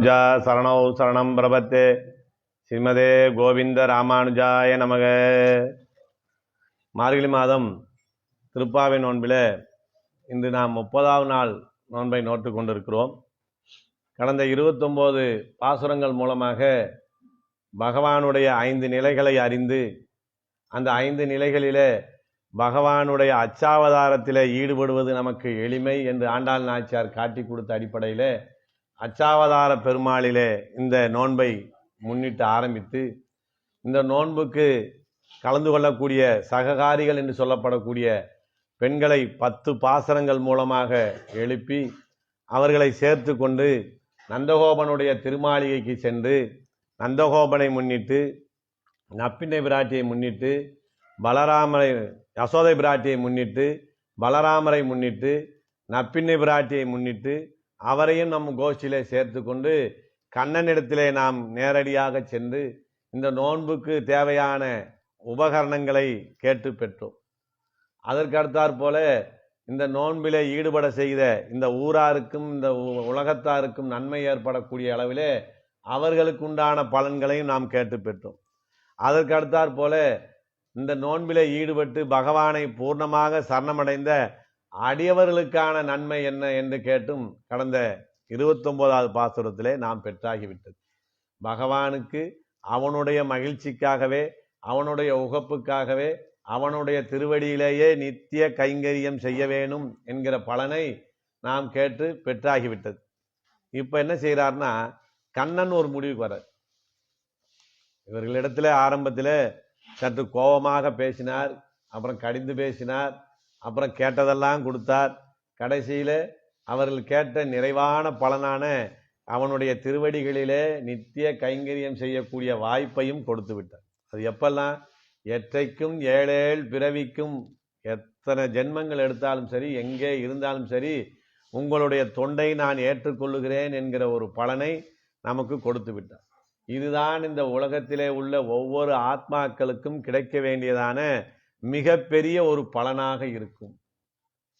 ராமானுஜா சரணௌ சரணம் பிரபத்தே. ஸ்ரீமதே கோவிந்த ராமானுஜாய நமக. மார்கழி மாதம் திருப்பாவை நோன்பில் இன்று நாம் முப்பதாவது நாள் நோன்பை நோட்டு கொண்டிருக்கிறோம். கடந்த இருபத்தொம்போது பாசுரங்கள் மூலமாக பகவானுடைய ஐந்து நிலைகளை அறிந்து அந்த ஐந்து நிலைகளிலே பகவானுடைய அச்சாவதாரத்தில் ஈடுபடுவது நமக்கு எளிமை என்று ஆண்டாள் நாச்சியார் காட்டி கொடுத்த அடிப்படையில் அச்சாவதார பெருமாளிலே இந்த நோன்பை முன்னிட்டு ஆரம்பித்து இந்த நோன்புக்கு கலந்து கொள்ளக்கூடிய சககாரிகள் என்று சொல்லப்படக்கூடிய பெண்களை பத்து பாசரங்கள் மூலமாக எழுப்பி அவர்களை சேர்த்து கொண்டு நந்தகோபனுடைய திருமாளிகைக்கு சென்று நந்தகோபனை முன்னிட்டு நப்பிண்டை பிராட்டியை முன்னிட்டு பலராமரை யசோதை பிராட்டியை முன்னிட்டு பலராமரை முன்னிட்டு நப்பிண்ணை பிராட்டியை முன்னிட்டு அவரையும் நம் கோஷ்டியிலே சேர்த்து கொண்டு கண்ணனிடத்திலே நாம் நேரடியாக சென்று இந்த நோன்புக்கு தேவையான உபகரணங்களை கேட்டு பெற்றோம். அதற்கு அடுத்தாற் போல இந்த நோன்பிலே ஈடுபட செய்த இந்த ஊராருக்கும் இந்த உ- உலகத்தாருக்கும் நன்மை ஏற்படக்கூடிய அளவிலே அவர்களுக்கு உண்டான பலன்களையும் நாம் கேட்டு பெற்றோம். அதற்கடுத்தாற் போல இந்த நோன்பிலே ஈடுபட்டு பகவானை பூர்ணமாக சரணமடைந்த அடியவர்களுக்கான நன்மை என்ன என்று கேட்டும் கடந்த இருபத்தொன்பதாவது பாசுரத்திலே நாம் பெற்றாகிவிட்டது. பகவானுக்கு அவனுடைய மகிழ்ச்சிக்காகவே அவனுடைய உகப்புக்காகவே அவனுடைய திருவடியிலேயே நித்திய கைங்கரியம் செய்ய வேணும் என்கிற பலனை நாம் கேட்டு பெற்றாகிவிட்டது. இப்போ என்ன செய்கிறார்னா கண்ணன் ஒரு முடிவுக்கு வர இவர்களிடத்துல ஆரம்பத்தில் சற்று கோபமாக பேசினார் அப்புறம் கடிந்து பேசினார் அப்புறம் கேட்டதெல்லாம் கொடுத்தார். கடைசியில் அவர்கள் கேட்ட நிறைவான பலனான அவனுடைய திருவடிகளிலே நித்திய கைங்கரியம் செய்யக்கூடிய வாய்ப்பையும் கொடுத்து விட்டார். அது எப்பெல்லாம்? எற்றைக்கும் ஏழேழ் பிறவிக்கும் எத்தனை ஜென்மங்கள் எடுத்தாலும் சரி எங்கே இருந்தாலும் சரி உங்களுடைய தொண்டை நான் ஏற்றுக்கொள்ளுகிறேன் என்கிற ஒரு பலனை நமக்கு கொடுத்து விட்டார். இதுதான் இந்த உலகத்திலே உள்ள ஒவ்வொரு ஆத்மாக்களுக்கும் கிடைக்க வேண்டியதான மிகப்பெரிய ஒரு பலனாக இருக்கும்.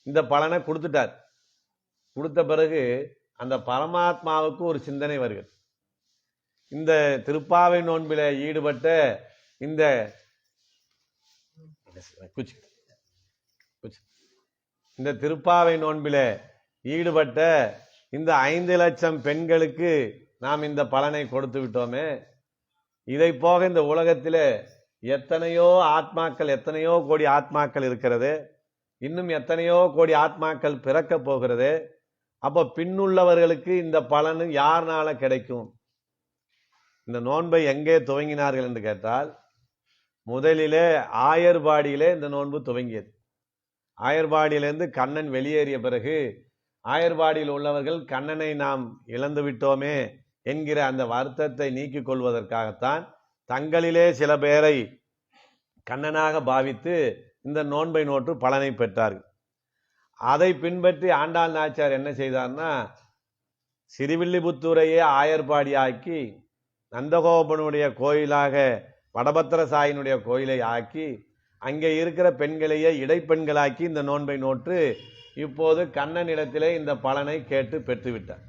இந்த பலனை கொடுத்துட்டார். கொடுத்த பிறகு அந்த பரமாத்மாவுக்கு ஒரு சிந்தனை வருகிறது. இந்த திருப்பாவை நோன்பில் ஈடுபட்ட இந்த குச்சி. குச்சி. இந்த திருப்பாவை நோன்பில் ஈடுபட்ட இந்த ஐந்து லட்சம் பெண்களுக்கு நாம் இந்த பலனை கொடுத்து விட்டோமே. இதை போக இந்த உலகத்தில் எத்தனையோ ஆத்மாக்கள் எத்தனையோ கோடி ஆத்மாக்கள் இருக்கிறது. இன்னும் எத்தனையோ கோடி ஆத்மாக்கள் பிறக்க போகிறது. அப்போ பின்னுள்ளவர்களுக்கு இந்த பலன் யாருனால கிடைக்கும்? இந்த நோன்பை எங்கே துவங்கினார்கள் என்று கேட்டால் முதலிலே ஆயர்பாடியிலே இந்த நோன்பு துவங்கியது. ஆயர்பாடியிலிருந்து கண்ணன் வெளியேறிய பிறகு ஆயர்பாடியில் உள்ளவர்கள் கண்ணனை நாம் இழந்து விட்டோமே என்கிற அந்த வருத்தத்தை நீக்கிக் கொள்வதற்காகத்தான் தங்களிலே சில பேரை கண்ணனாக பாவித்து இந்த நோன்பை நோற்று பலனை பெற்றார்கள். அதை பின்பற்றி ஆண்டாள் நாச்சியார் என்ன செய்தார்னா சிறுவில்லிபுத்தூரையே ஆயர்பாடியாக்கி நந்தகோபனுடைய கோயிலாக வடபத்திர சாயினுடைய கோயிலை ஆக்கி அங்கே இருக்கிற பெண்களையே இடைப்பெண்களாக்கி இந்த நோன்பை நோற்று இப்போது கண்ணனிடத்திலே இந்த பலனை கேட்டு பெற்றுவிட்டார்.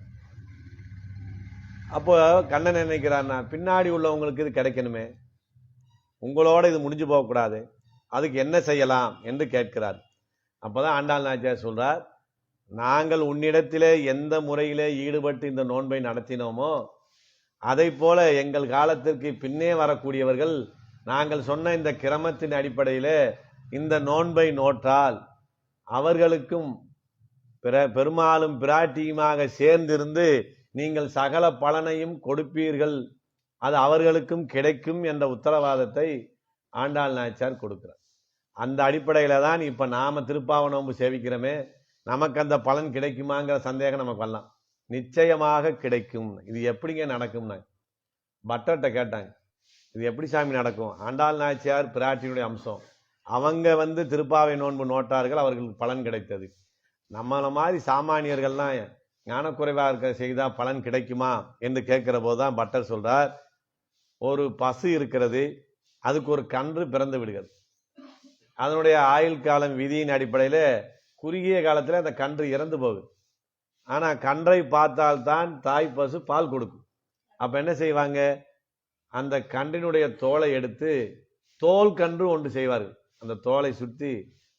அப்போ கண்ணன் நினைக்கிறான்னா பின்னாடி உள்ளவங்களுக்கு இது கிடைக்கணுமே. உங்களோட இது முடிஞ்சு போகக்கூடாது. அதுக்கு என்ன செய்யலாம் என்று கேட்கிறார். அப்பதான் ஆண்டாள் நாச்சியார் சொல்றார் நாங்கள் உன்னிடத்திலே எந்த முறையிலே ஈடுபட்டு இந்த நோன்பை நடத்தினோமோ அதை போல எங்கள் காலத்திற்கு பின்னே வரக்கூடியவர்கள் நாங்கள் சொன்ன இந்த கிரமத்தின் அடிப்படையில் இந்த நோன்பை நோற்றால் அவர்களுக்கும் பிற பெருமாளும் பிராட்டியுமாக சேர்ந்திருந்து நீங்கள் சகல பலனையும் கொடுப்பீர்கள். அது அவர்களுக்கும் கிடைக்கும் என்ற உத்தரவாதத்தை ஆண்டாள் நாச்சியார் கொடுக்குறார். அந்த அடிப்படையில் தான் இப்போ நாம் திருப்பாவ நோன்பு சேவிக்கிறோமே. நமக்கு அந்த பலன் கிடைக்குமாங்கிற சந்தேகம் நமக்கு வரலாம். நிச்சயமாக கிடைக்கும். இது எப்படிங்க நடக்கும்னா? பட்டர்கிட்ட கேட்டாங்க. இது எப்படி சாமி நடக்கும்? ஆண்டாள் நாச்சியார் பிராட்டியுடைய அம்சம். அவங்க வந்து திருப்பாவை நோன்பு நோட்டார்கள் அவர்களுக்கு பலன் கிடைத்தது. நம்மளை மாதிரி சாமானியர்கள்லாம் ஞானக்குறைவாக இருக்க செய்தால் பலன் கிடைக்குமா என்று கேட்குற போது தான் பட்டர் சொல்கிறார் ஒரு பசு இருக்கிறது அதுக்கு ஒரு கன்று பிறந்து விடுகிறது. அதனுடைய ஆயுள் காலம் விதியின் அடிப்படையில் குறுகிய காலத்தில் அந்த கன்று இறந்து போகுது. ஆனால் கன்றை பார்த்தால்தான் தாய் பசு பால் கொடுக்கும். அப்போ என்ன செய்வாங்க? அந்த கன்றினுடைய தோலை எடுத்து தோல் கன்று ஒன்று செய்வார்கள். அந்த தோலை சுற்றி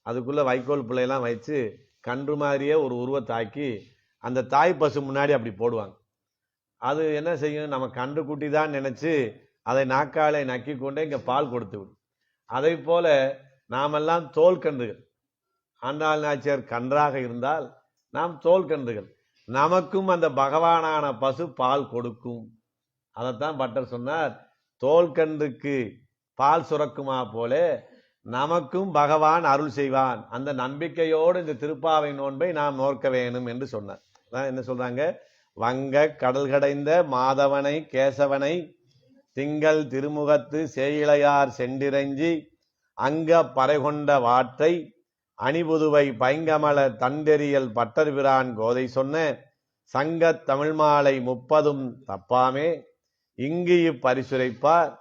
அதுக்குள்ளே வைக்கோல் பிள்ளையெல்லாம் வச்சு கன்று மாதிரியே ஒரு உருவத்தாக்கி அந்த தாய் பசு முன்னாடி அப்படி போடுவாங்க. அது என்ன செய்யும்? நம்ம கன்று குட்டி தான் நினச்சி அதை நாக்காலை நக்கி கொண்டே இங்கே பால் கொடுத்து விடும். அதை போல நாமெல்லாம் தோல் கன்றுகள். ஆண்டாள் நாச்சியார் கன்றாக இருந்தால் நாம் தோல் கன்றுகள். நமக்கும் அந்த பகவானான பசு பால் கொடுக்கும். அதைத்தான் பட்டர் சொன்னார். தோல் கன்றுக்கு பால் சுரக்குமா போல நமக்கும் பகவான் அருள் செய்வான். அந்த நம்பிக்கையோடு இந்த திருப்பாவை நோன்பை நாம் நோக்க வேணும் என்று சொன்னார். என்ன சொல்றாங்க? வங்க கடல் கடைந்த மாதவனை கேசவனை திங்கள் திருமுகத்து சேயிழையார் செண்டிரஞ்சி அங்க பறைகொண்ட வாற்றை அணிபுதுவை பைங்கமல தண்டெறியல் பட்டர்பிரான் கோதை சொன்ன சங்கத் தமிழ்மாலை முப்பதும் தப்பாமே. இங்கு இப்பரிசுரைப்பார்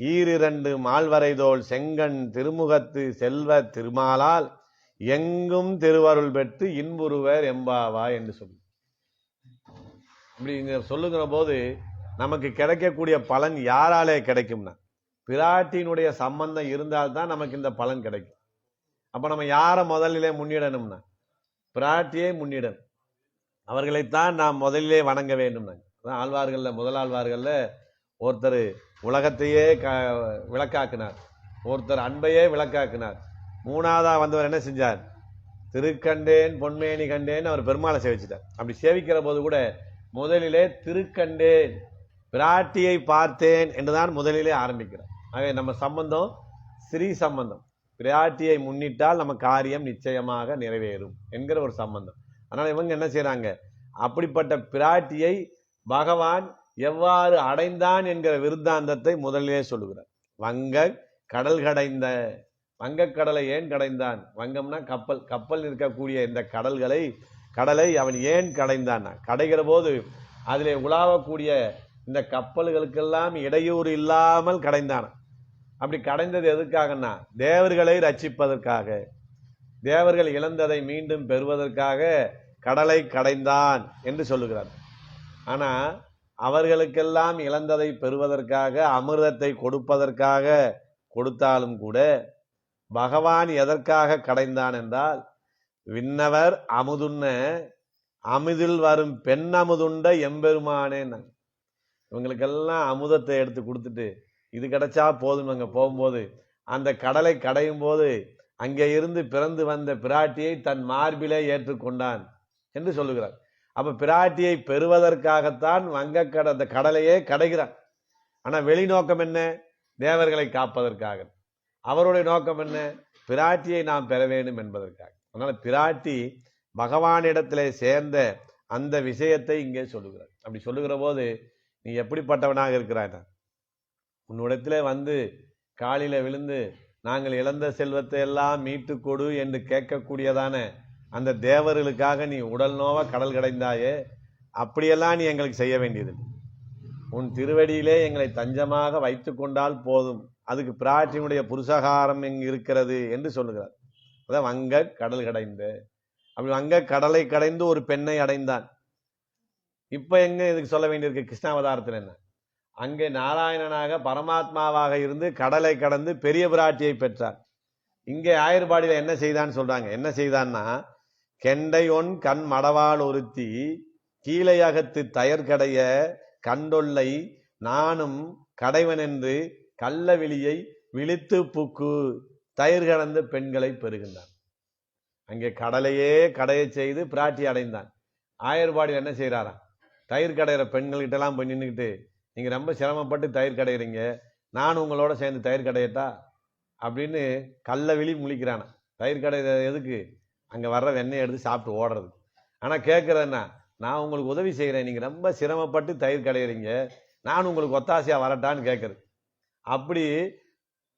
ஈரிரண்டு மால்வரைதோள் செங்கண் திருமுகத்து செல்வ திருமாலால் எங்கும் திருவருள் பெற்று இன்புறுவர் எம்பாவா என்று சொல்லி. இப்படி சொல்லுங்கிற போது நமக்கு கிடைக்கக்கூடிய பலன் யாராலே கிடைக்கும்னா? பிராட்டியினுடைய சம்பந்தம் இருந்தால்தான் நமக்கு இந்த பலன் கிடைக்கும். அப்போ நம்ம யாரை முதலிலே முன்னிடணும்னா? பிராட்டியை முன்னிடணும். அவர்களைத்தான் நாம் முதலிலே வணங்க வேண்டும் ஆழ்வார்களில் முதலாழ்வார்களில் ஒருத்தர் உலகத்தையே க விளக்காக்குனார். ஒருத்தர் அன்பையே விளக்காக்குனார். மூணாவதாக வந்தவர் என்ன செஞ்சார்? திருக்கண்டேன் பொன்மேனி கண்டேன் அவர் பெருமாளை சேவிச்சிட்டார். அப்படி சேவிக்கிற போது கூட முதலிலே திருக்கண்டேன் பிராட்டியை பார்த்தேன் என்றுதான் முதலிலே ஆரம்பிக்கிறோம் ஆகவே நம்ம சம்பந்தம் ஸ்ரீ சம்பந்தம். பிராட்டியை முன்னிட்டால் நம்ம காரியம் நிச்சயமாக நிறைவேறும் என்கிற ஒரு சம்பந்தம். அதனால் இவங்க என்ன செய்கிறாங்க அப்படிப்பட்ட பிராட்டியை பகவான் எவ்வாறு அடைந்தான் என்கிற விருத்தாந்தத்தை முதலிலே சொல்லுகிறார். வங்க கடல் கடைந்த வங்கக்கடலை ஏன் கடைந்தான்? வங்கம்னா கப்பல் கப்பல் இருக்கக்கூடிய இந்த கடல்களை கடலை அவன் ஏன் கடைந்தான்? கடைகிற போது அதிலே உலாவக்கூடிய இந்த கப்பல்களுக்கெல்லாம் இடையூறு இல்லாமல் கடைந்தான். அப்படி கடைந்தது எதுக்காகன்னா தேவர்களை ரட்சிப்பதற்காக. தேவர்கள் இழந்ததை மீண்டும் பெறுவதற்காக கடலை கடைந்தான் என்று சொல்லுகிறார். ஆனால் அவர்களுக்கெல்லாம் இழந்ததை பெறுவதற்காக அமிர்தத்தை கொடுப்பதற்காக கொடுத்தாலும் கூட பகவான் எதற்காக கடைந்தான் என்றால் விண்ணவர் அமுதுண்ண அமுதில் வரும் பெண் அமுதுண்ட எம்பெருமானே இவங்களுக்கெல்லாம் அமுதத்தை எடுத்து கொடுத்துட்டு இது கிடைச்சா போதும். அங்கே போகும்போது அந்த கடலை கடையும் போது அங்கே இருந்து பிறந்து வந்த பிராட்டியை தன் மார்பிலே ஏற்றுக்கொண்டான் என்று சொல்லுகிறார். அப்போ பிராட்டியை பெறுவதற்காகத்தான் வங்கக்கட அந்த கடலையே கடைகிறான். ஆனால் வெளிநோக்கம் என்ன? தேவர்களை காப்பதற்காக. அவருடைய நோக்கம் என்ன? பிராட்டியை நாம் பெற வேண்டும் என்பதற்காக. அதனால பிராட்டி பகவானிடத்திலே சேர்ந்த அந்த விஷயத்தை இங்கே சொல்லுகிறார். அப்படி சொல்லுகிற போது நீ எப்படிப்பட்டவனாக இருக்கிறாய்? உன்னிடத்தில் வந்து காலில் விழுந்து நாங்கள் இழந்த செல்வத்தை எல்லாம் மீட்டு கொடு என்று கேட்கக்கூடியதான அந்த தேவர்களுக்காக நீ உடல் நோவ கடல் கடைந்தாயே அப்படியெல்லாம் நீ எங்களுக்கு செய்ய வேண்டியது உன் திருவடியிலே எங்களை தஞ்சமாக வைத்து கொண்டால் போதும். அதுக்கு பிராட்டினுடைய புருஷகாரம் எங்கு இருக்கிறது? என்று சொல்லுகிறார். அதான் வங்க கடல் கடைந்து. அப்படி வங்க கடலை கடைந்து ஒரு பெண்ணை அடைந்தான். இப்போ எங்க இதுக்கு சொல்ல வேண்டியிருக்கு? கிருஷ்ணாவதாரத்தில் என்ன? அங்கே நாராயணனாக பரமாத்மாவாக இருந்து கடலை கடந்து பெரிய பிராட்டியை பெற்றார். இங்கே ஆயர்பாடியில் என்ன செய்தான்னு சொல்றாங்க? என்ன செய்தான்னா கெண்டை ஒன் கண் மடவாள் ஒருத்தி கீழையகத்து தயர்கடைய கண்டொல்லை நானும் கடைவன் என்று கள்ள விழியை விழித்து புக்கு. தயிர் கலந்து பெண்களை பெறுகின்றான். அங்கே கடலையே கடையை செய்து பிராட்டி அடைந்தான். ஆயர்பாடியில் என்ன செய்கிறாராம் தயிர் கடையிற பெண்கள்கிட்டலாம் போய் நின்றுக்கிட்டு நீங்கள் ரொம்ப சிரமப்பட்டு தயிர் கடையிறீங்க. நான் உங்களோட சேர்ந்து தயிர் கடையட்டா? அப்படின்னு கல்லை விழி முழிக்கிறானா தயிர் கடை எதுக்கு? அங்கே வர்ற வெண்ணெய் எடுத்து சாப்பிட்டு ஓடுறது. ஆனால் கேட்கறதுன்னா நான் உங்களுக்கு உதவி செய்கிறேன் நீங்கள் ரொம்ப சிரமப்பட்டு தயிர் கடையிறீங்க. நான் உங்களுக்கு ஒத்தாசையாக வரட்டான்னு கேட்குறது அப்படி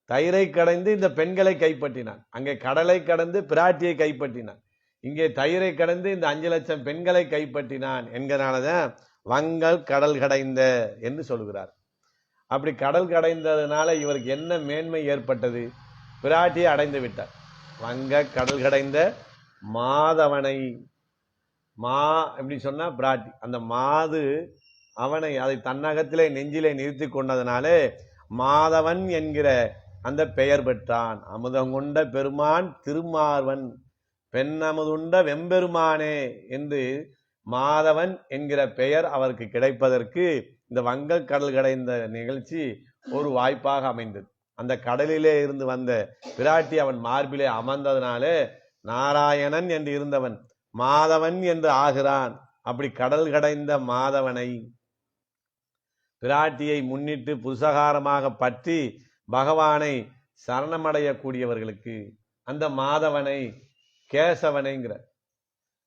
தயிரை கடைந்து இந்த பெண்களை கைப்பற்றினான். அங்கே கடலை கடந்து பிராட்டியை கைப்பற்றினான். இங்கே தயிரை கடந்து இந்த அஞ்சு லட்சம் பெண்களை கைப்பற்றினான் என்கிறனாலதான் வங்கல் கடல் கடைந்த என்று சொல்கிறார். அப்படி கடல் கடைந்ததுனால இவருக்கு என்ன மேன்மை ஏற்பட்டது? பிராட்டியை அடைந்து விட்டார். வங்க கடல் கடைந்த மாதவனை மா எப்படி சொன்னா பிராட்டி அந்த மாது அவனை அதை தன்னகத்திலே நெஞ்சிலே நிறுத்தி கொண்டதுனாலே மாதவன் என்கிற அந்த பெயர் பெற்றான். அமுதங்கொண்ட பெருமான் திருமார்வன் பெண்ணமுதுண்ட வெம்பெருமானே என்று மாதவன் என்கிற பெயர் அவருக்கு கிடைப்பதற்கு இந்த வங்கக் கடல் கடைந்த நிகழ்ச்சி ஒரு வாய்ப்பாக அமைந்தது. அந்த கடலிலே இருந்து வந்த பிராட்டி அவன் மார்பிலே அமர்ந்ததனாலே நாராயணன் என்று இருந்தவன் மாதவன் என்று ஆகிறான். அப்படி கடல் கடைந்த மாதவனை பிராட்டியை முன்னிட்டு புருஷகாரமாக பற்றி பகவானை சரணமடையக்கூடியவர்களுக்கு அந்த மாதவனை கேசவனைங்கிற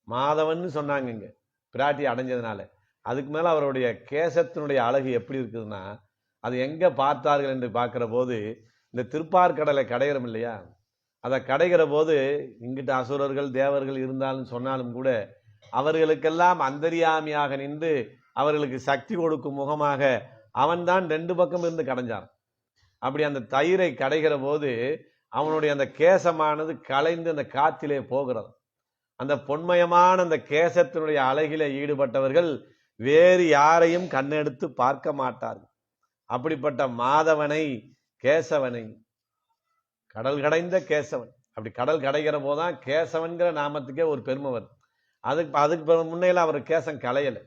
மாதவன்னு சொன்னாங்க இங்கே பிராட்டி அடைஞ்சதுனால. அதுக்கு மேலே அவருடைய கேசத்தினுடைய அழகு எப்படி இருக்குதுன்னா அது எங்கே பார்த்தார்கள் என்று பார்க்குற போது இந்த திருப்பார்கடலை கடைகிறோம் இல்லையா? அதை கடைகிற போது இங்கிட்ட அசுரர்கள் தேவர்கள் இருந்தாலும் சொன்னாலும் கூட அவர்களுக்கெல்லாம் அந்தரியாமியாக நின்று அவர்களுக்கு சக்தி கொடுக்கும் முகமாக அவன்தான் ரெண்டு பக்கம் இருந்து கடைஞ்சான். அப்படி அந்த தயிரை கடைகிற போது அவனுடைய அந்த கேசமானது கலைந்து அந்த காத்திலே போகிறது. அந்த பொன்மயமான அந்த கேசத்தினுடைய அழகிலே ஈடுபட்டவர்கள் வேறு யாரையும் கண்ணெடுத்து பார்க்க மாட்டார்கள். அப்படிப்பட்ட மாதவனை கேசவனை கடல் கடைந்த கேசவன். அப்படி கடல் கடைகிற போதுதான் கேசவன்கிற நாமத்துக்கே ஒரு பெருமை வருது. அதுக்கு அதுக்கு முன்னையில் அவர் கேசம் களையலை.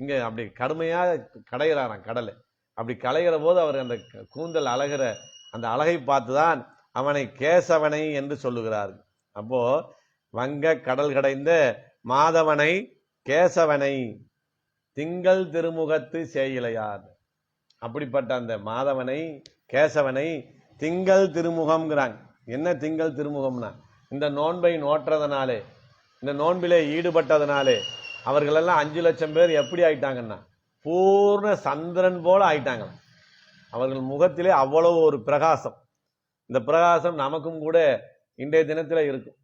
இங்கே அப்படி கடுமையாக கடைகிறாராம் கடலை. அப்படி களைகிற போது அவர் அந்த க- கூந்தல் அழகிற அந்த அழகை பார்த்து தான் அவனை கேசவனை என்று சொல்லுகிறார். அப்போ வங்க கடல் கடைந்த மாதவனை கேசவனை திங்கள் திருமுகத்து சேயிலையார். அப்படிப்பட்ட அந்த மாதவனை கேசவனை திங்கள் திருமுகம்ங்கிறாங்க. என்ன திங்கள் திருமுகம்னா? இந்த நோன்பை நோற்றதுனாலே இந்த நோன்பிலே ஈடுபட்டதுனாலே அவர்களெல்லாம் அஞ்சு லட்சம் பேர் எப்படி ஆயிட்டாங்கன்னா பூர்ண சந்திரன் போல ஆயிட்டாங்க. அவர்கள் முகத்திலே அவ்வளவு ஒரு பிரகாசம். இந்த பிரகாசம் நமக்கும் கூட இன்றைய தினத்தில் இருக்கும்.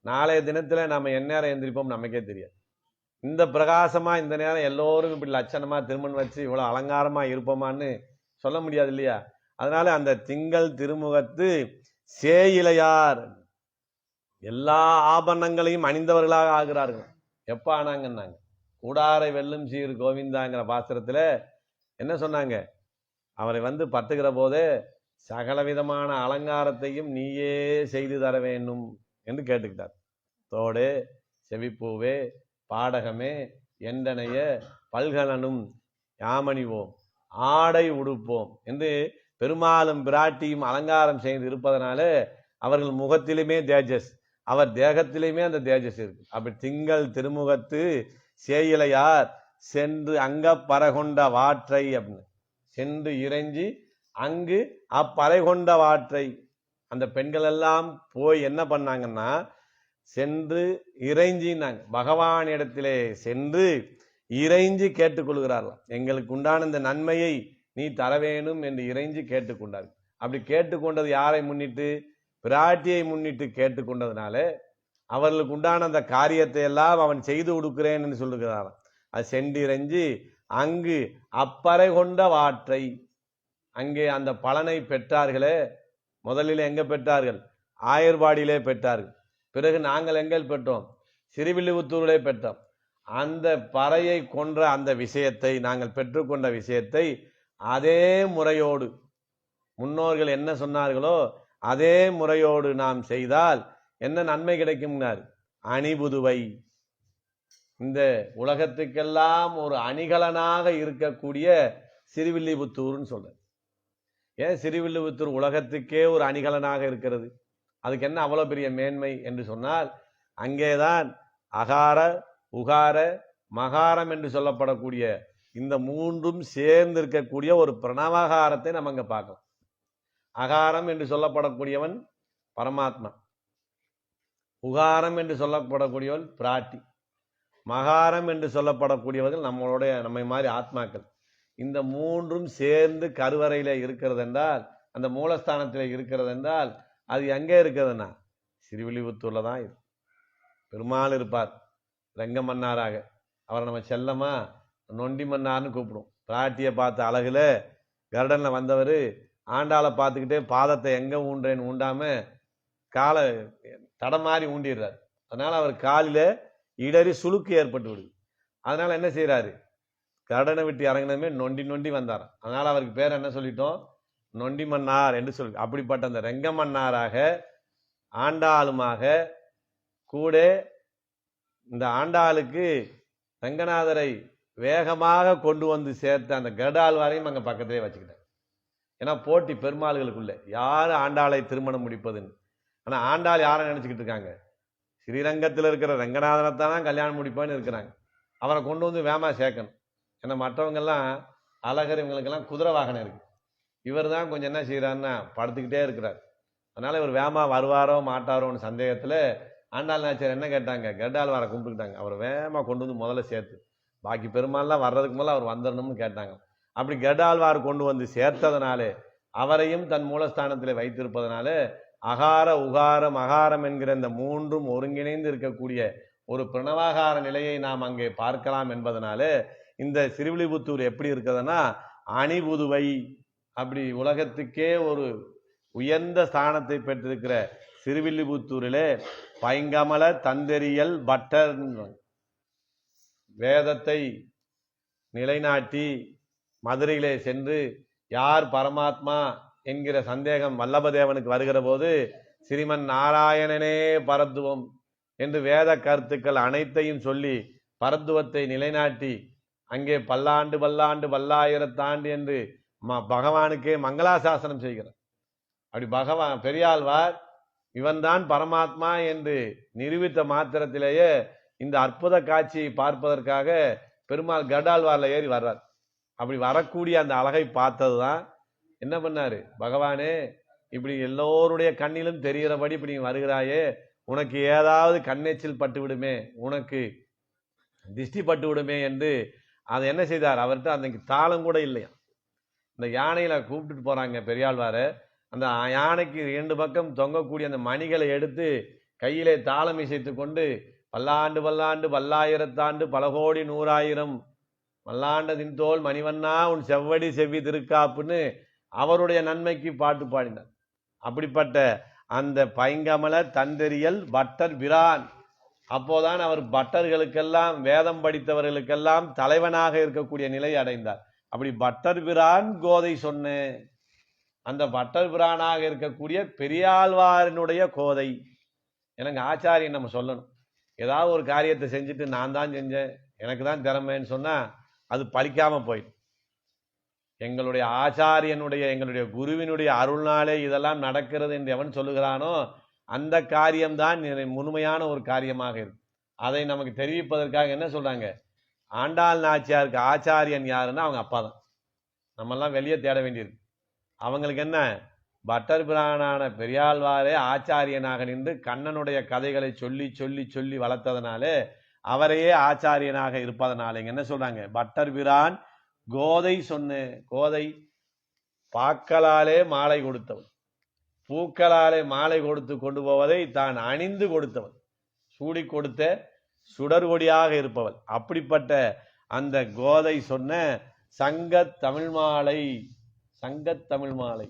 நாளைய தினத்தில் நம்ம எந்நேரம் எந்திரிப்போம் நமக்கே தெரியாது. இந்த பிரகாசமாக இந்த நேரம் எல்லோரும் இப்படி லட்சணமாக திருமணம் வச்சு இவ்வளோ அலங்காரமாக இருப்போமான்னு சொல்ல முடியாது இல்லையா? அதனால அந்த திங்கள் திருமுகத்து சேயிலையார். எல்லா ஆபரணங்களையும் அணிந்தவர்களாக ஆகிறார்கள். எப்போ ஆனாங்கன்னாங்க? கூடாரை வெல்லும் சீர் கோவிந்தாங்கிற பாத்திரத்தில் என்ன சொன்னாங்க? அவரை வந்து பத்துகிற போதே சகல விதமான அலங்காரத்தையும் நீயே செய்து தர வேண்டும் என்று கேட்டுக்கிட்டார். தோடே செவிப்பூவே பாடகமே எண்டனைய பல்கலனும் யாமணிவோம் ஆடை உடுப்போம் என்று பெருமாளும் பிராட்டியும் அலங்காரம் செய்து இருப்பதனால அவர்கள் முகத்திலுமே தேஜஸ் அவர் தேகத்திலையுமே அந்த தேஜஸ் இருக்கு. அப்படி திங்கள் திருமுகத்து சேயிலையார் சென்று அங்க பறகொண்ட வாற்றை அப்படின்னு. சென்று இறைஞ்சி அங்கு அப்பறை கொண்ட வாற்றை. அந்த பெண்கள் எல்லாம் போய் என்ன பண்ணாங்கன்னா சென்று இறைஞ்சினாங்க. பகவானிடத்திலே சென்று இறைஞ்சி கேட்டுக்கொள்கிறார்களாம். எங்களுக்கு உண்டான இந்த நன்மையை நீ தர வேணும் என்று இறைஞ்சி கேட்டுக்கொண்டார்கள். அப்படி கேட்டுக்கொண்டது யாரை முன்னிட்டு? பிராட்டியை முன்னிட்டு கேட்டுக்கொண்டதுனால அவர்களுக்கு உண்டான அந்த காரியத்தை எல்லாம் அவன் செய்து கொடுக்கிறேன்னு என்று அது சென்றிறைஞ்சி அங்கு அப்பறை கொண்ட வாற்றை. அங்கே அந்த பலனை பெற்றார்களே. முதலில் எங்கே பெற்றார்கள்? ஆயர்வாடியிலே பெற்றார்கள். பிறகு நாங்கள் எங்கள் பெற்றோம்? சிறுவில்லிபுத்தூரிலே பெற்றோம். அந்த பறையை கொன்ற அந்த விஷயத்தை நாங்கள் பெற்றுக்கொண்ட விஷயத்தை அதே முறையோடு முன்னோர்கள் என்ன சொன்னார்களோ அதே முறையோடு நாம் செய்தால் என்ன நன்மை கிடைக்கும்னார்? அணிபுதுவை. இந்த உலகத்துக்கெல்லாம் ஒரு அணிகலனாக இருக்கக்கூடிய சிறுவில்லிபுத்தூர்னு சொல்ற ஏன் சிறுவில்லிபுத்தூர் உலகத்துக்கே ஒரு அணிகலனாக இருக்கிறது? அதுக்கு என்ன அவ்வளோ பெரிய மேன்மை என்று சொன்னால் அங்கேதான் அகார உகார மகாரம் என்று சொல்லப்படக்கூடிய இந்த மூன்றும் சேர்ந்து இருக்கக்கூடிய ஒரு பிரணவகாரத்தை நம்ம அங்கே பார்க்கலாம். அகாரம் என்று சொல்லப்படக்கூடியவன் பரமாத்மா. உகாரம் என்று சொல்லப்படக்கூடியவள் பிராட்டி. மகாரம் என்று சொல்லப்படக்கூடியவர்கள் நம்மளுடைய நம்மை மாதிரி ஆத்மாக்கள். இந்த மூன்றும் சேர்ந்து கருவறையில் இருக்கிறது என்றால் அந்த மூலஸ்தானத்தில் இருக்கிறது என்றால் அது எங்கே இருக்கிறதுன்னா சிறுவிழிபுத்தூரில் தான் பெருமாள் இருப்பார் ரங்க மன்னாராக அவரை நம்ம செல்லமா நொண்டி மன்னார்னு கூப்பிடும் பிராட்டியை பார்த்த அழகில் கர்டனில் வந்தவர் ஆண்டாளை பார்த்துக்கிட்டே பாதத்தை எங்கே ஊன்றேன்னு உண்டாமல் காலை தடமாறி ஊண்டிடுறார். அதனால் அவர் காலில் இடறி சுழுக்கு ஏற்பட்டு விடுது. அதனால் என்ன செய்கிறாரு கடனை விட்டு இறங்கினதுமே நொண்டி நொண்டி வந்தார் அதனால் அவருக்கு பேர் என்ன சொல்லிட்டோம்? நொண்டி மன்னார் என்று சொல்லி. அப்படிப்பட்ட அந்த ரெங்க மன்னாராக ஆண்டாளுமாக கூட இந்த ஆண்டாளுக்கு ரங்கநாதரை வேகமாக கொண்டு வந்து சேர்த்த அந்த கடாழ்வாரையும் அங்கே பக்கத்திலே வச்சுக்கிட்டார். ஏன்னா போட்டி பெருமாள்களுக்குள்ளே. யார் ஆண்டாளை திருமணம் முடிப்பதுன்னு? ஆனால் ஆண்டாள் யாரை நினச்சிக்கிட்டு இருக்காங்க? ஸ்ரீரங்கத்தில் இருக்கிற ரங்கநாதனை கல்யாணம் முடிப்பான்னு இருக்கிறாங்க. அவரை கொண்டு வந்து வேமா சேர்க்கணும். ஏன்னா மற்றவங்கெல்லாம் அழகர் இவங்களுக்கெல்லாம் குதிரை வாகனம் இருக்குது இவர் தான் கொஞ்சம் என்ன செய்கிறாருன்னா படுத்துக்கிட்டே இருக்கிறார். அதனால் இவர் வேமா வருவாரோ மாட்டாரோன்னு சந்தேகத்தில் ஆண்டாள் நாச்சியார் என்ன கேட்டாங்க? கெட்டாள் வர கும்பிட்டுக்கிட்டாங்க. அவர் வேகமா கொண்டு வந்து முதல்ல சேர்த்து. பாக்கி பெருமாள்லாம் வர்றதுக்கு முதல்ல அவர் வந்துடணும்னு கேட்டாங்க. அப்படி கெடாழ்வார் கொண்டு வந்து சேர்த்ததுனாலே அவரையும் தன் மூலஸ்தானத்தில் வைத்திருப்பதனால அகார உகாரம் அகாரம் என்கிற இந்த மூன்றும் ஒருங்கிணைந்து இருக்கக்கூடிய ஒரு பிரணவாகார நிலையை நாம் அங்கே பார்க்கலாம் என்பதனாலே இந்த சிறுவில்லிபுத்தூர் எப்படி இருக்குதுன்னா அணிபுதுவை அப்படி உலகத்துக்கே ஒரு உயர்ந்த ஸ்தானத்தை பெற்றிருக்கிற சிறுவில்லிபுத்தூரிலே பைங்கமல தந்தெறியல் பட்டர் வேதத்தை நிலைநாட்டி மதுரையிலே சென்று யார் பரமாத்மா என்கிற சந்தேகம் வல்லபதேவனுக்கு வருகிற போது ஸ்ரீமன் நாராயணனே பரத்துவம் என்று வேத கருத்துக்கள் அனைத்தையும் சொல்லி பரத்துவத்தை நிலைநாட்டி அங்கே பல்லாண்டு பல்லாண்டு பல்லாயிரத்தாண்டு என்று ம- பகவானுக்கே மங்களாசாசனம் செய்கிறார். அப்படி பகவான் பெரியாழ்வார் இவன்தான் பரமாத்மா என்று நிரூபித்த மாத்திரத்திலேயே இந்த அற்புத காட்சியை பார்ப்பதற்காக பெருமாள் கடாழ்வாரில் ஏறி வர்றார். அப்படி வரக்கூடிய அந்த அழகை பார்த்தது தான் என்ன பண்ணாரு? பகவானே இப்படி எல்லோருடைய கண்ணிலும் தெரிகிறபடி இப்படி நீ வருகிறாயே உனக்கு ஏதாவது கண்ணெச்சில் பட்டு விடுமே உனக்கு திஷ்டி பட்டு விடுமே என்று அதை என்ன செய்தார்? அவர்கிட்ட அன்றைக்கு தாளம் கூட இல்லையா இந்த யானையில் கூப்பிட்டுட்டு போகிறாங்க பெரியாழ்வார. அந்த யானைக்கு இரண்டு பக்கம் தொங்கக்கூடிய அந்த மணிகளை எடுத்து கையிலே தாளம் இசைத்து கொண்டு பல்லாண்டு பல்லாண்டு பல்லாயிரத்தாண்டு பல கோடி நூறாயிரம் மல்லாண்டதின் தோல் மணிவண்ணா உன் செவ்வடி செவ்வி திருக்காப்புன்னு அவருடைய நன்மைக்கு பாட்டு பாடினார். அப்படிப்பட்ட அந்த பைங்கமல தந்தெறியல் பட்டர் பிரான். அப்போதான் அவர் பட்டர்களுக்கெல்லாம் வேதம் படித்தவர்களுக்கெல்லாம் தலைவனாக இருக்கக்கூடிய நிலை அடைந்தார். அப்படி பட்டர் பிரான் கோதை சொன்னேன் அந்த பட்டர் பிரானாக இருக்கக்கூடிய பெரியாழ்வாரினுடைய கோதை. எனக்கு ஆச்சாரியம் நம்ம சொல்லணும். ஏதாவது ஒரு காரியத்தை செஞ்சுட்டு நான் தான் செஞ்சேன் எனக்கு தான் திறமைன்னு சொன்னால் அது பழிக்காமல் போயிடும். எங்களுடைய ஆச்சாரியனுடைய எங்களுடைய குருவினுடைய அருள்னாலே இதெல்லாம் நடக்கிறது என்று எவன் சொல்லுகிறானோ அந்த காரியம்தான் முழுமையான ஒரு காரியமாக இருக்கும். அதை நமக்கு தெரிவிப்பதற்காக என்ன சொல்றாங்க? ஆண்டாள் நாச்சியாருக்கு ஆச்சாரியன் யாருன்னா அவங்க அப்பா தான். நம்மெல்லாம் வெளியே தேட வேண்டியிருக்கு. அவங்களுக்கு என்ன? பட்டர் பிரானான பெரியாழ்வாரே ஆச்சாரியனாக நின்று கண்ணனுடைய கதைகளை சொல்லி சொல்லி சொல்லி வளர்த்ததுனாலே அவரையே ஆச்சாரியனாக இருப்பதனால என்ன சொல்றாங்க? பட்டர் பிரான் கோதை சொன்ன கோதை பாக்களாலே மாலை கொடுத்தவன். பூக்களாலே மாலை கொடுத்து கொண்டு போவதை தான் அணிந்து கொடுத்தவன். சூடி கொடுத்த சுடர்கொடியாக இருப்பவள். அப்படிப்பட்ட அந்த கோதை சொன்ன சங்க தமிழ் மாலை சங்க தமிழ் மாலை.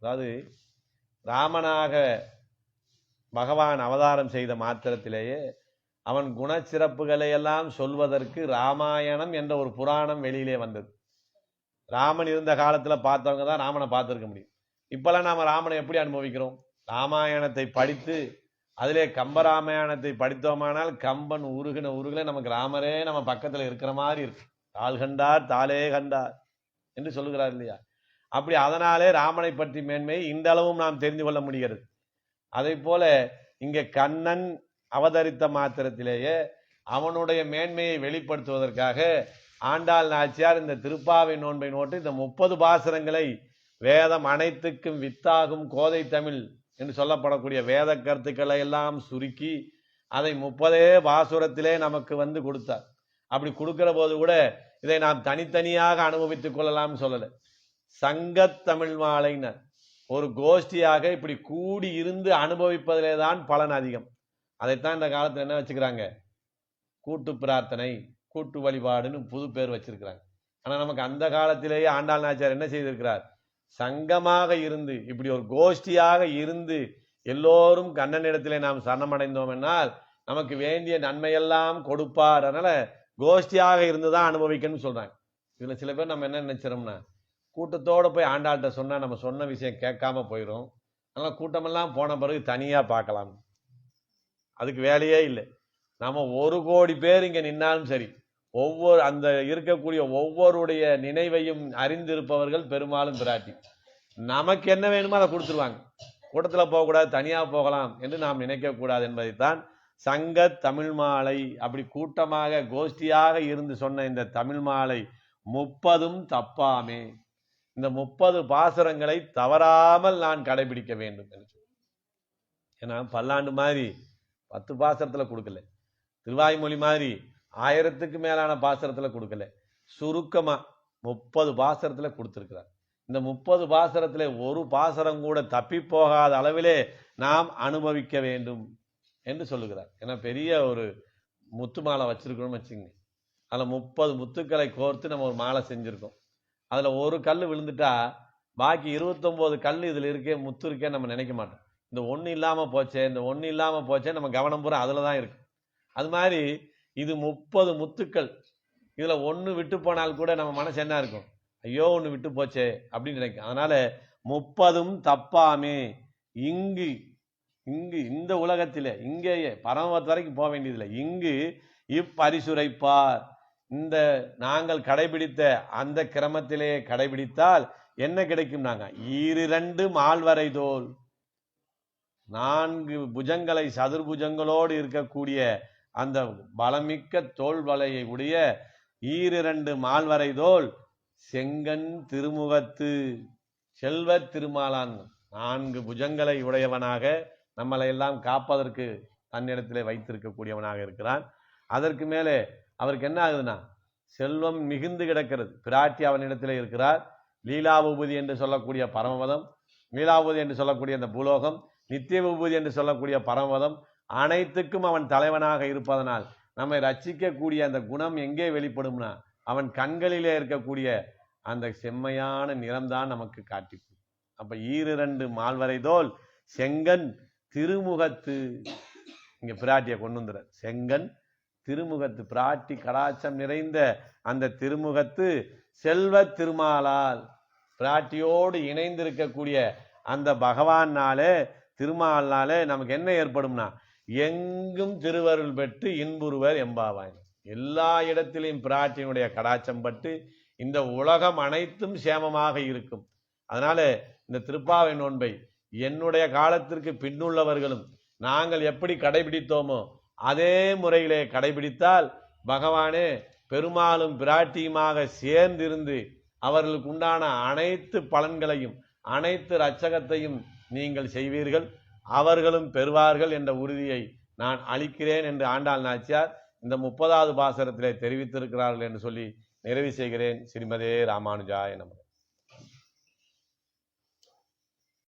அதாவது ராமனாக பகவான் அவதாரம் செய்த மாத்திரத்திலேயே அவன் குணச்சிறப்புகளை எல்லாம் சொல்வதற்கு ராமாயணம் என்ற ஒரு புராணம் வெளியிலே வந்தது. ராமன் இருந்த காலத்தில் பார்த்தவங்க தான் ராமனை பார்த்துருக்க முடியும். இப்போல்லாம் நாம் ராமனை எப்படி அனுபவிக்கிறோம்? ராமாயணத்தை படித்து அதிலே கம்பராமாயணத்தை படித்தோமானால் கம்பன் உருகின உருகில நமக்கு ராமரே நம்ம பக்கத்தில் இருக்கிற மாதிரி இருக்கு. தாள் கண்டார் தாளே கண்டார் என்று சொல்லுகிறார் இல்லையா? அப்படி அதனாலே ராமனை பற்றி மேன்மை இந்த அளவும் நாம் தெரிந்து கொள்ள முடிகிறது. அதை போல இங்கே கண்ணன் அவதரித்த மாத்திரத்திலேயே அவனுடைய மேன்மையை வெளிப்படுத்துவதற்காக ஆண்டாள் நாச்சியார் இந்த திருப்பாவை நோன்பை நோட்டு இந்த முப்பது பாசனங்களை வேதம் அனைத்துக்கும் வித்தாகும் கோதை தமிழ் என்று சொல்லப்படக்கூடிய வேத கருத்துக்களை எல்லாம் சுருக்கி அதை முப்பதே பாசுரத்திலே நமக்கு வந்து கொடுத்தார். அப்படி கொடுக்கிற போது கூட இதை நாம் தனித்தனியாக அனுபவித்துக் கொள்ளலாம்னு சொல்லலை. சங்கத்தமிழ் மாலைனர் ஒரு கோஷ்டியாக இப்படி கூடி இருந்து அனுபவிப்பதிலே தான் பலன் அதிகம். அதைத்தான் இந்த காலத்தில் என்ன வச்சுக்கிறாங்க? கூட்டு பிரார்த்தனை கூட்டு வழிபாடுன்னு புது பேர் வச்சிருக்கிறாங்க. ஆனால் நமக்கு அந்த காலத்திலேயே ஆண்டாள் நாச்சியார் என்ன செய்திருக்கிறார்? சங்கமாக இருந்து இப்படி ஒரு கோஷ்டியாக இருந்து எல்லோரும் கண்ணனிடத்திலே நாம் சரணமடைந்தோம் என்னால் நமக்கு வேண்டிய நன்மையெல்லாம் கொடுப்பார். அதனால கோஷ்டியாக இருந்துதான் அனுபவிக்கணும்னு சொல்றாங்க. இதுல சில பேர் நம்ம என்ன நினைச்சிரோம்னா கூட்டத்தோட போய் ஆண்டாள்கிட்ட சொன்னா நம்ம சொன்ன விஷயம் கேட்காம போயிடும் அதனால கூட்டமெல்லாம் போன பிறகு தனியா பார்க்கலாம். அதுக்கு வேலையே இல்லை. நம்ம ஒரு கோடி பேர் இங்கே நின்னாலும் சரி ஒவ்வொரு அந்த இருக்கக்கூடிய ஒவ்வொருடைய நினைவையும் அறிந்திருப்பவர்கள் பெரும்பாலும் பிராட்டி. நமக்கு என்ன வேணுமோ அதை கொடுத்துருவாங்க. கூட்டத்தில் போகக்கூடாது தனியாக போகலாம் என்று நாம் நினைக்கக்கூடாது என்பதைத்தான் சங்க தமிழ் மாலை அப்படி கூட்டமாக கோஷ்டியாக இருந்து சொன்ன இந்த தமிழ் மாலை முப்பதும் தப்பாமே. இந்த முப்பது பாசுரங்களை தவறாமல் நான் கடைபிடிக்க வேண்டும் என்று ஏன்னா பல்லாண்டு மாதிரி பத்து பாசரத்தில் கொடுக்கல. திருவாய்மொழி மாதிரி ஆயிரத்துக்கு மேலான பாசரத்தில் கொடுக்கல. சுருக்கமாக முப்பது பாசரத்தில் கொடுத்துருக்கிறார். இந்த முப்பது பாசரத்தில் ஒரு பாசரம் கூட தப்பி போகாத அளவிலே நாம் அனுபவிக்க வேண்டும் என்று சொல்லுகிறார். ஏன்னா பெரிய ஒரு முத்து மாலை வச்சுருக்கணும்னு வச்சுங்க அதில் முப்பது முத்துக்களை கோர்த்து நம்ம ஒரு மாலை செஞ்சுருக்கோம். அதில் ஒரு கல் விழுந்துட்டா பாக்கி இருபத்தொம்போது கல் இதில் இருக்கே முத்து இருக்கே நம்ம நினைக்க மாட்டோம். இந்த ஒன்று இல்லாமல் போச்சே இந்த ஒன்று இல்லாமல் போச்சே நம்ம கவனம் பூரா அதில் தான் இருக்கு. அது மாதிரி இது முப்பது முத்துக்கள். இதில் ஒன்று விட்டு போனால் கூட நம்ம மனசு என்ன இருக்கும்? ஐயோ ஒன்று விட்டு போச்சே அப்படின்னு நினைக்கும். அதனால் முப்பதும் தப்பாமே. இங்கு இங்கு இந்த உலகத்தில் இங்கேயே பரமபத் வரைக்கும் போக வேண்டியதில்லை. இங்கு இப்பரிசுரைப்பார். இந்த நாங்கள் கடைபிடித்த அந்த கிரமத்திலேயே கடைபிடித்தால் என்ன கிடைக்கும் நாங்க ஈரிரண்டு மால்வரை தோல். நான்கு புஜங்களை சதுர்புஜங்களோடு இருக்கக்கூடிய அந்த பலமிக்க தோல் வலையை உடைய ஈரிரண்டு மால்வரை தோல் செங்கன் திருமுகத்து செல்வ திருமாலான் நான்கு புஜங்களை உடையவனாக நம்மளை எல்லாம் காப்பதற்கு தன்னிடத்திலே வைத்திருக்கக்கூடியவனாக இருக்கிறான். அதற்கு மேலே அவருக்கு என்ன ஆகுதுன்னா செல்வம் மிகுந்து கிடக்கிறது. பிராட்டி அவனிடத்திலே இருக்கிறார். லீலாபூபதி என்று சொல்லக்கூடிய பரமபதம் லீலாபூதி என்று சொல்லக்கூடிய அந்த பூலோகம் நித்திய விபூதி என்று சொல்லக்கூடிய பரமதம் அனைத்துக்கும் அவன் தலைவனாக இருப்பதனால் நம்மை ரட்சிக்கக்கூடிய அந்த குணம் எங்கே வெளிப்படும்னா அவன் கண்களிலே இருக்கக்கூடிய அந்த செம்மையான நிறம்தான் நமக்கு காட்டிக்கும். அப்ப ஈரிரண்டு மால்வரை தோல் செங்கன் திருமுகத்து இங்க பிராட்டியை கொண்டு வந்துற செங்கன் திருமுகத்து பிராட்டி கடாச்சம் நிறைந்த அந்த திருமுகத்து செல்வ திருமாலால் பிராட்டியோடு இணைந்திருக்கக்கூடிய அந்த பகவான்னாலே திருமால்னாலே நமக்கு என்ன ஏற்படும்னா எங்கும் திருவருள் பெற்று இன்புறுவர் எம்பாவாய். எல்லா இடத்திலையும் பிராட்டினுடைய கடாச்சம் பட்டு இந்த உலகம் அனைத்தும் சேமமாக இருக்கும். அதனால இந்த திருப்பாவை நோன்பை என்னுடைய காலத்திற்கு பின்னுள்ளவர்களும் நாங்கள் எப்படி கடைபிடித்தோமோ அதே முறையிலே கடைபிடித்தால் பகவானே பெருமாளும் பிராட்டியுமாக சேர்ந்திருந்து அவர்களுக்கு உண்டான அனைத்து பலன்களையும் அனைத்து ரட்சகத்தையும் நீங்கள் செய்வீர்கள் அவர்களும் பெறுவார்கள் என்ற உறுதியை நான் அளிக்கிறேன் என்று ஆண்டாள் நாச்சியார் இந்த முப்பதாவது பாசரத்திலே தெரிவித்திருக்கிறார்கள் என்று சொல்லி நிறைவு செய்கிறேன். ஸ்ரீமதே ராமானுஜாய நமக